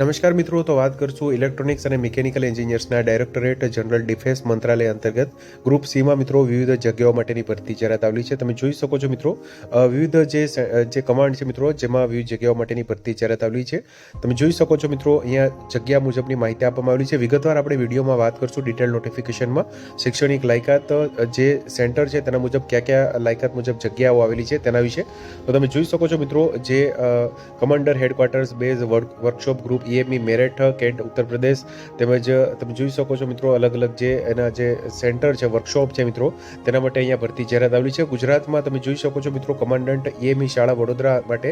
નમસ્કાર મિત્રો, તો વાત કરશું ઇલેક્ટ્રોનિક્સ અને મિકેનિકલ એન્જિનિયર્સના ડાયરેક્ટરેટ જનરલ ડિફેન્સ મંત્રાલય અંતર્ગત ગ્રુપ સીમાં મિત્રો વિવિધ જગ્યાઓ માટેની ભરતી જાહેરાત આવેલી છે. તમે જોઈ શકો છો મિત્રો વિવિધ જે જે કમાન્ડ છે મિત્રો, જેમાં વિવિધ જગ્યાઓ માટેની ભરતી જાહેરાત આવેલી છે. તમે જોઈ શકો છો મિત્રો, અહીંયા જગ્યા મુજબની માહિતી આપવામાં આવેલી છે. વિગતવાર આપણે વિડીયોમાં વાત કરશું ડિટેલ નોટિફિકેશનમાં. શૈક્ષણિક લાયકાત જે સેન્ટર છે તેના મુજબ કયા કયા લાયકાત મુજબ જગ્યાઓ આવેલી છે તેના વિશે. તો તમે જોઈ શકો છો મિત્રો, જે commander headquarters base work- workshop group EME Meerut cantt Uttar Pradesh તેમજ તમે જોઈ શકો છો મિત્રો અલગ અલગ જે એના જે સેન્ટર છે, વર્કશોપ છે મિત્રો, તેના માટે અહીંયા ભરતી જાહેરાત આવેલી છે. ગુજરાતમાં તમે જોઈ શકો છો મિત્રો કમાન્ડન્ટ ઈએમઈ શાળા વડોદરા માટે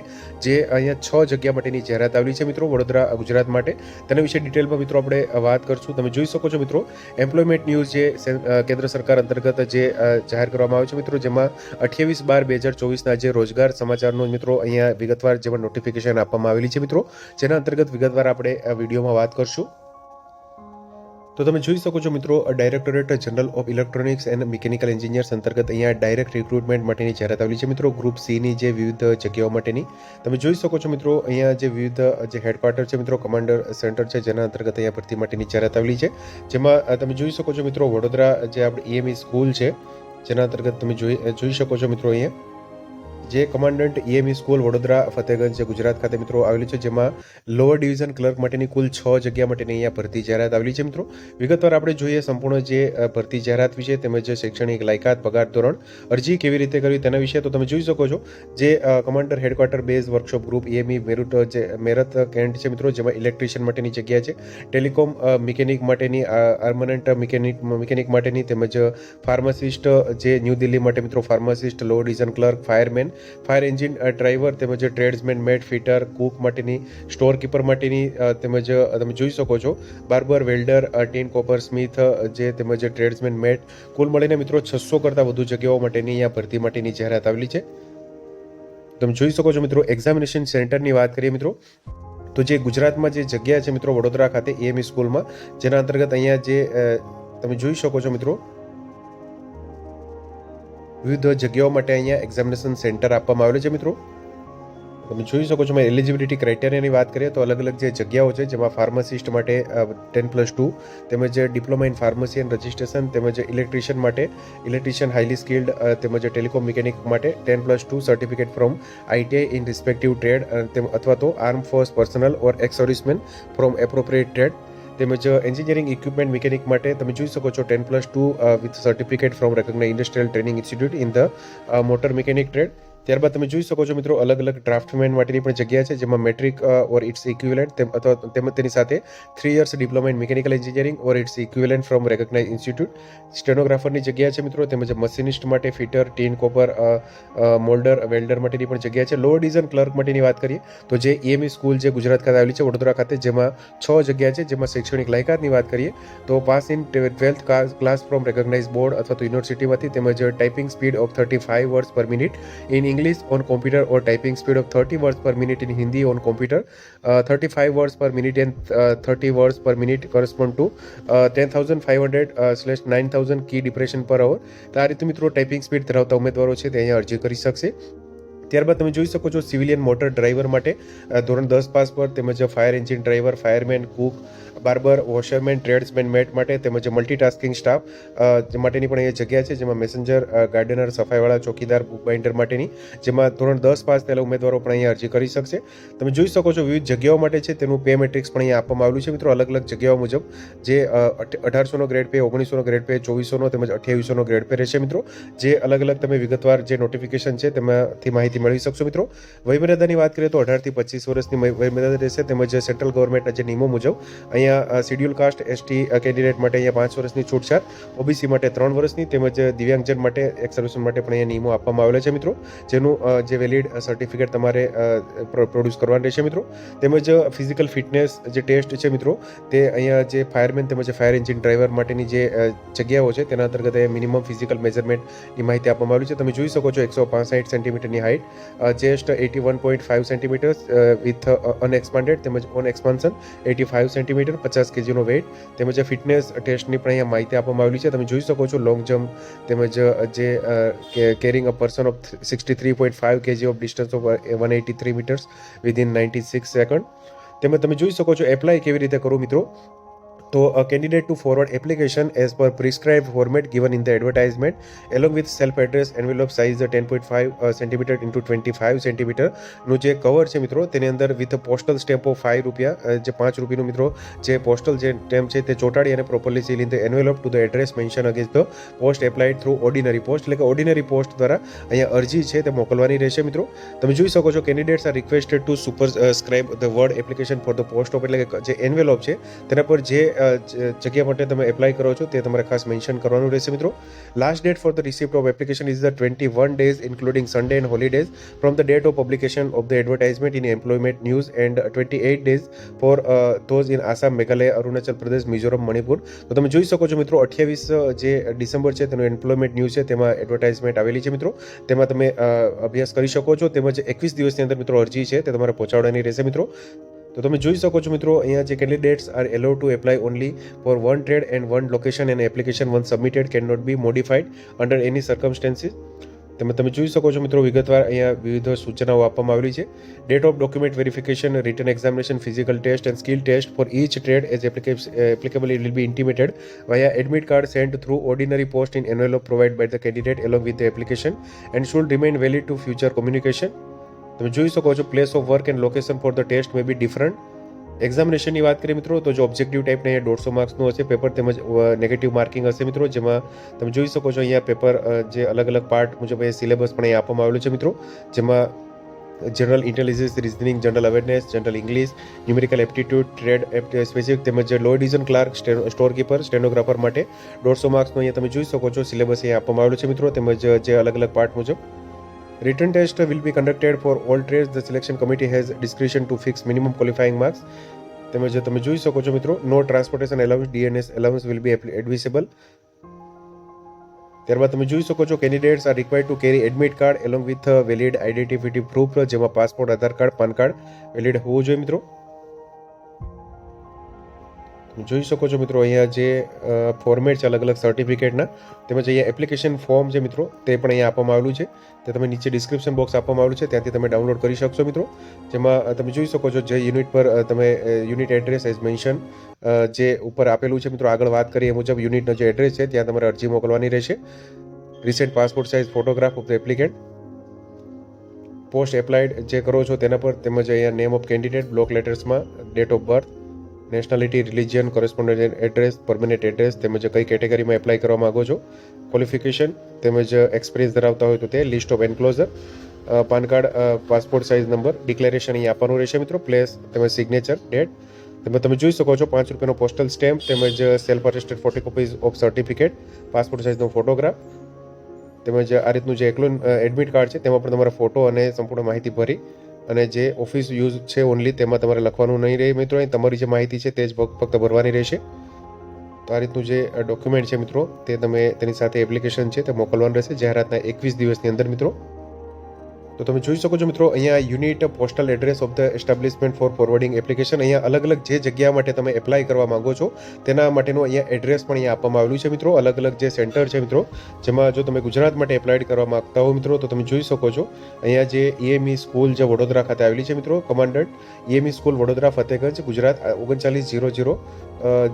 જે અહીંયા છ જગ્યા માટેની જાહેરાત આવેલી છે મિત્રો, વડોદરા, ગુજરાત માટે. તેના વિશે ડિટેલમાં મિત્રો આપણે વાત કરશું. તમે જોઈ શકો છો મિત્રો એમ્પ્લોયમેન્ટ ન્યૂઝ જે કેન્દ્ર સરકાર અંતર્ગત જે જાહેર કરવામાં આવે છે મિત્રો, જેમાં અઠ્યાવીસ બાર બે હજાર ચોવીસના જે રોજગાર સમાચારનો મિત્રો અહીંયા વિગતવાર જેમાં નોટિફિકેશન આપવામાં આવેલી છે મિત્રો, જેના અંતર્ગત વિગતવાર આપણે આ વિડીયોમાં વાત કરશું. તો તમે જોઈ શકો છો મિત્રો directorate general of electronics and mechanical engineers અંતર્ગત અહીંયા ડાયરેક્ટ રિક્રુટમેન્ટ માટેની જાહેરાત આવેલી છે મિત્રો ગ્રુપ સીની જે વિવિધ જગ્યાઓ માટેની. તમે જોઈ શકો છો મિત્રો, અહીંયા જે વિવિધ, જે હેડક્વાર્ટર છે મિત્રો કમાન્ડર સેન્ટર છે, જેના અંતર્ગત અહીંયા ભરતી માટેની જાહેરાત આવેલી છે. જેમાં તમે જોઈ શકો છો મિત્રો, વડોદરા જે આપણે ઈએમઈ સ્કૂલ છે, જેના અંતર્ગત તમે જોઈ જોઈ શકો છો મિત્રો અહીંયા. જે commandant EME school Vadodara, Fatehganj છે ગુજરાત ખાતે મિત્રો આવેલી છે, જેમાં લોઅર ડિવિઝન ક્લર્ક માટેની કુલ છ જગ્યા માટેની અહીંયા ભરતી જાહેરાત આવેલી છે મિત્રો. વિગતવાર આપણે જોઈએ સંપૂર્ણ જે ભરતી જાહેરાત વિશે તેમજ શૈક્ષણિક લાયકાત, પગાર ધોરણ, અરજી કેવી રીતે કરવી તેના વિશે તો તમે જોઈ શકો છો. જે commander headquarter base workshop group EME Meerut, જે મેરત કેન્ટ છે મિત્રો, જેમાં ઇલેક્ટ્રિશિયન માટેની જગ્યા છે. ટેલિકોમ મિકેનિક માટેની પરમનન્ટ મિકેનિક મિકેનિક માટેની તેમજ ફાર્માસિસ્ટ જે ન્યૂ દિલ્હી માટે મિત્રો pharmacist lower division clerk fireman fire engine driver તેમજ ટ્રેડ્સમેન મેટ, ફિટર, કુક માટેની, સ્ટોર કીપર માટેની તેમજ તમે જોઈ શકો છો, barber, welder tin, copper, smith જે તેમજ ટ્રેડ્સમેન મેટ, કુલ મળીને મિત્રો છસો કરતાં વધુ જગ્યાઓ માટેની અહીંયા ભરતી માટેની જાહેરાત આવેલી છે. તમે જોઈ શકો છો મિત્રો એક્ઝામિનેશન સેન્ટરની વાત કરીએ મિત્રો, તો જે ગુજરાતમાં જે જગ્યા છે મિત્રો, વડોદરા ખાતે એએમઈ સ્કૂલમાં જેના અંતર્ગત અહીંયા જે તમે જોઈ શકો છો મિત્રો વિવિધ જગ્યાઓ માટે અહીંયા એક્ઝામિનેશન સેન્ટર આપવામાં આવેલું છે, મિત્રો. તમે જોઈ શકો છો, મેં એલિજિબિલિટી ક્રાઇટેરિયાની વાત કરીએ તો અલગ અલગ જે જગ્યાઓ છે, જેમાં ફાર્માસિસ્ટ માટે ટેન પ્લસ ટુ તેમજ diploma in pharmacy and registration તેમજ ઇલેક્ટ્રિશિયન માટે ઇલેક્ટ્રિશિયન હાઈલી સ્કિલ્ડ તેમજ ટેલિકોમ મિકેનિક માટે ten plus two certificate from ITI in respective trade અથવા તો arm force personnel or ex serviceman from appropriate trade તેમજ engineering equipment mechanic માટે તમે જોઈ શકો છો ten plus two with certificate from recognise industrial training institute in the motor mechanic trade ત્યારબાદ તમે જોઈ શકો છો મિત્રો અલગ અલગ ડ્રાફ્ટમેન માટેની પણ જગ્યા છે, જેમાં મેટ્રિક ઓર ઇટ્સ ઇક્વિવેલન્ટ અથવા તેમજ તેની સાથે three years diploma in mechanical engineering or its equivalent from recognise institute સ્ટેનોગ્રાફરની જગ્યા છે મિત્રો, તેમજ મશીનિસ્ટ માટે fitter tin copper moulder welder માટેની પણ જગ્યા છે. લોઅર ડિવિઝન ક્લર્ક માટેની વાત કરીએ, તો જે ઈએમઈ સ્કૂલ જે ગુજરાત ખાતે આવેલી છે, વડોદરા ખાતે, જેમાં છ જગ્યા છે, જેમાં શૈક્ષણિક લાયકાતની વાત કરીએ, તો pass in twelfth class from recognise board અથવા તો યુનિવર્સિટીમાંથી તેમજ typing speed of thirty five words per minute in English on computer or typing speed of 30 words per minute in Hindi on computer, uh, 35 words per minute and uh, 30 words per minute correspond to uh, 10,500 uh, slash 9,000 key depression per hour. તો આ રીતે મિત્રો typing speed ધરાવતા ઉમેદવારો છે તે અહીંયા અરજી કરી શકશે ત્યારબાદ તમે જોઈ શકો છો સિવિલિયન મોટર ડ્રાઈવર માટે ધોરણ દસ પાસ પર તેમજ fire engine driver, fireman, cook, barber, washerman, tradesman, mate માટે તેમજ મલ્ટીટાસ્કિંગ સ્ટાફ માટેની પણ અહીંયા જગ્યા છે જેમાં મેસેન્જર ગાર્ડનર, સફાઈવાળા, ચોકીદાર બુક બાઇન્ડર માટેની, જેમાં ધોરણ દસ પાસ થયેલા ઉમેદવારો પણ અહીંયા અરજી કરી શકશે. તમે જોઈ શકો છો વિવિધ જગ્યાઓ માટે છે તેનું પે મેટ્રિક્સ પણ અહીંયા આપવામાં આવેલું છે. મિત્રો, અલગ અલગ જગ્યાઓ મુજબ, જે અઢારસોનો ગ્રેડ પે, ઓગણીસોનો ગ્રેડ પે, ચોવીસોનો તેમજ અઠ્યાવીસોનો ગ્રેડ પે રહેશે. મિત્રો, જે અલગ અલગ તમે વિગતવાર જે નોટિફિકેશન છે તેમાંથી માહિતી મેળવી શકશો મિત્રો? વયમર્યાદાની વાત કરીએ તો અઢારથી પચીસ વર્ષની વય- વયમર્યાદા રહેશે. તેમજ સેન્ટ્રલ ગવર્મેન્ટના જે નિયમો મુજબ અહીંયા શેડ્યુલ કાસ્ટ, એસટી કેન્ડિડેટ માટે અહીંયા પાંચ વર્ષની છૂટછાટ, ઓબીસી માટે ત્રણ વર્ષની, તેમજ દિવ્યાંગજન માટે એક માટે પણ અહીંયા નિયમો આપવામાં આવેલા છે મિત્રો, જેનું જે વેલિડ સર્ટિફિકેટ તમારે પ્રોડ્યુસ કરવાનું રહેશે મિત્રો. તેમજ ફિઝિકલ ફિટનેસ જે ટેસ્ટ છે મિત્રો, તે અહીંયા જે ફાયરમેન તેમજ ફાયર એન્જિન ડ્રાઈવર માટેની જે જગ્યાઓ છે, તેના અંતર્ગત મિનિમમ ફિઝિકલ મેઝરમેન્ટની માહિતી આપવામાં આવી છે. તમે જોઈ શકો છો એકસો પાસઠ સેન્ટીમીટરની height chest eighty one point five centimetres with unexpanded તેમજ on expansion eighty five centimetre, પચાસ કેજીનો વેઇટ તેમજ ફિટનેસ ટેસ્ટની પણ અહીંયા માહિતી આપવામાં આવેલી છે. તમે જોઈ શકો છો લોંગ જમ્પ તેમજ જે carrying a person of sixty three point five KG of distance of one eighty three metres within ninety six second તેમજ તમે જોઈ શકો છો એપ્લાય કેવી રીતે કરો મિત્રો. તો a candidate to forward application as per prescribed format given in the advertisement, along with self address envelope size 10.5 five centimeter into 25 ફાઇવનું જે કવર છે મિત્રો, તેની અંદર with postal stamp of five રૂપિયા જે પાંચ રૂપિયાનું મિત્રો, જે પોસ્ટલ જે સ્ટેમ્પ છે તે ચોટાડી અને properly seal in the envelope to the address mention against the post applied through ordinary post એટલે કે ઓર્ડિનરી પોસ્ટ દ્વારા અહીંયા અરજી છે તે મોકલવાની રહેશે મિત્રો. તમે જોઈ શકો છો candidates are requested to superscribe the word application for the post of એટલે કે જે એન્વેલોપ છે, તેના પર જ- જગ્યા માટે તમે એપ્લાય કરો છો તે તમારે ખાસ મેન્શન કરવાનું રહેશે મિત્રો. Last date for the receipt of application is the twenty one days including Sunday and holidays from the date of publication of the advertisement in employment news and twenty eight days for those in Assam Meghalaya Arunachal Pradesh Mizoram Manipur તો તમે જોઈ શકો છો મિત્રો, અઠ્યાવીસ જે December છે તેનું એમ્પ્લોયમેન્ટ ન્યૂઝ છે તેમાં એડવર્ટાઇઝમેન્ટ આવેલી છે મિત્રો. તેમાં તમે અભ્યાસ કરી શકો છો. તેમજ એકવીસ દિવસની અંદર મિત્રો અરજી છે તે તમારે પહોંચાડવાની રહેશે મિત્રો. તો તમે જોઈ શકો છો મિત્રો, અહીંયા જે candidates are allow to apply only for one trade and one location and application one submitted can not be modified under any circumstances તમે તમે જોઈ શકો છો મિત્રો, વિગતવાર અહીંયા વિવિધ સૂચનાઓ આપવામાં આવેલી છે. Date of document verification written examination physical test and skill test for each trade as applicable it will be intimated via admit card sent through ordinary post in envelope provided by the candidate along with the application and should remain valid to future communication. તમે જોઈ શકો છો place of work and location for the test may be different એક્ઝામિનેશનની વાત કરીએ મિત્રો, તો જો objective ટાઈપને અહીંયા દોઢસો માર્ક્સનું હશે પેપર તેમજ નેગેટિવ માર્કિંગ હશે મિત્રો, જેમાં તમે જોઈ શકો છો અહીંયા પેપર જે અલગ અલગ પાર્ટ મુજબ અહીંયા સિલેબસ પણ અહીંયા આપવામાં આવેલું છે મિત્રો, જેમાં general intelligence reasoning general awareness general English numerical aptitude trade specific તેમજ lower division clerk store keeper stenographer માટે દોઢસો માર્ક્સનું અહીંયા તમે જોઈ શકો છો સિલેબસ અહીંયા આપવામાં આવેલું છે મિત્રો, તેમજ જે અલગ અલગ પાર્ટ મુજબ. Written test will be conducted for all trades. The selection committee has discretion to fix minimum qualifying marks. તેમજ તમે જોઈ શકો છો મિત્રો no transportation allowance DNS allowance will be admissible ત્યારબાદ તમે જોઈ શકો છો candidates are required to carry admit card along with valid identity proof જેમાં passport Aadhaar card PAN card valid હોવું જોઈએ મિત્રો જોઈ શકો છો મિત્રો, અહીંયા જે ફોર્મેટ છે અલગ અલગ સર્ટિફિકેટના તેમજ અહીંયા એપ્લિકેશન ફોર્મ છે મિત્રો, તે પણ અહીંયા આપવામાં આવેલું છે. તે તમે નીચે ડિસ્ક્રિપ્શન બોક્સ આપવામાં આવેલું છે, ત્યાંથી તમે ડાઉનલોડ કરી શકશો મિત્રો. જેમાં તમે જોઈ શકો છો જે યુનિટ પર તમે યુનિટ એડ્રેસ એઝ મેન્શન જે ઉપર આપેલું છે મિત્રો, આગળ વાત કરીએ મુજબ યુનિટનો જે એડ્રેસ છે, ત્યાં તમારે અરજી મોકલવાની રહેશે. Recent passport size photograph of the applicant post applied જે કરો છો તેના પર તેમજ અહીંયા name of candidate block લેટર્સમાં date of birth nationality religion correspondent address permanent address તેમજ કઈ કેટેગરીમાં એપ્લાય કરવા માગો છો ક્વોલિફિકેશન તેમજ એક્સપિરિયન્સ ધરાવતા હોય તો તે list of enclosure PAN card passport size number declaration અહીં આપવાનું રહેશે મિત્રો પ્લેસ તેમજ સિગ્નેચર ડેટ તેમજ તમે જોઈ શકો છો પાંચ રૂપિયાનો પોસ્ટલ સ્ટેમ્પ તેમજ self attested forty copies of certificate passport સાઇઝનો photograph તેમજ આ રીતનું જે એકલું એડમિટ કાર્ડ છે, તેમાં પણ તમારા ફોટો અને સંપૂર્ણ માહિતી ભરી અને જે ઓફિસ યુઝ છે ઓનલી તેમાં તમારે લખવાનું નહીં રહે મિત્રો. અહીં તમારી જે માહિતી છે તે જ ફક્ત ભરવાની રહેશે. તો આ રીતનું જે ડોક્યુમેન્ટ છે મિત્રો, તે તમે તેની સાથે એપ્લિકેશન છે તે મોકલવાનું રહેશે. જાહેરાતના એકવીસ દિવસની અંદર મિત્રો. તો તમે જોઈ શકો છો મિત્રો, અહીંયા unit postal address of the establishment for forwarding application અહીંયા અલગ અલગ જે જગ્યા માટે તમે એપ્લાય કરવા માંગો છો, તેના માટેનું અહીંયા એડ્રેસ પણ અહીંયા આપવામાં આવેલું છે મિત્રો. અલગ અલગ જે સેન્ટર છે મિત્રો, જેમાં જો તમે ગુજરાત માટે એપ્લાય કરવા માંગતા હો મિત્રો, તો તમે જોઈ શકો છો, અહીંયા જે ઈએમઈ સ્કૂલ જે વડોદરા ખાતે આવેલી છે મિત્રો commandant EME school Vadodara Fatehganj Gujarat, ઓગણચાલીસ જીરો જીરો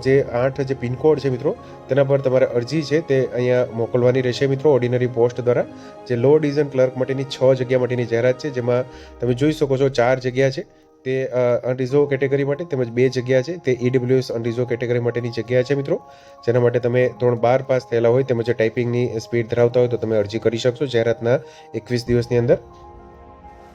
જે આઠ જે પિનકોડ છે મિત્રો, તેના પર તમારે અરજી છે, તે અહીંયા મોકલવાની રહેશે મિત્રો, ઓર્ડિનરી પોસ્ટ દ્વારા. જે લો ડિવિઝન ક્લર્ક માટેની છ જગ્યા માટેની જાહેરાત છે, જેમાં તમે જોઈ શકો છો ચાર જગ્યા છે. તે અનરિઝર્વ કેટેગરી માટે તેમજ બે જગ્યા છે. તે ઈડબ્લ્યુએસ અનરિઝર્વ કેટેગરી માટેની જગ્યા છે મિત્રો. જેના માટે તમે ધોરણ બાર પાસ થયેલા હોય તેમજ ટાઈપિંગની સ્પીડ ધરાવતા હોય તો તમે અરજી કરી શકશો જાહેરાતના એકવીસ દિવસની અંદર.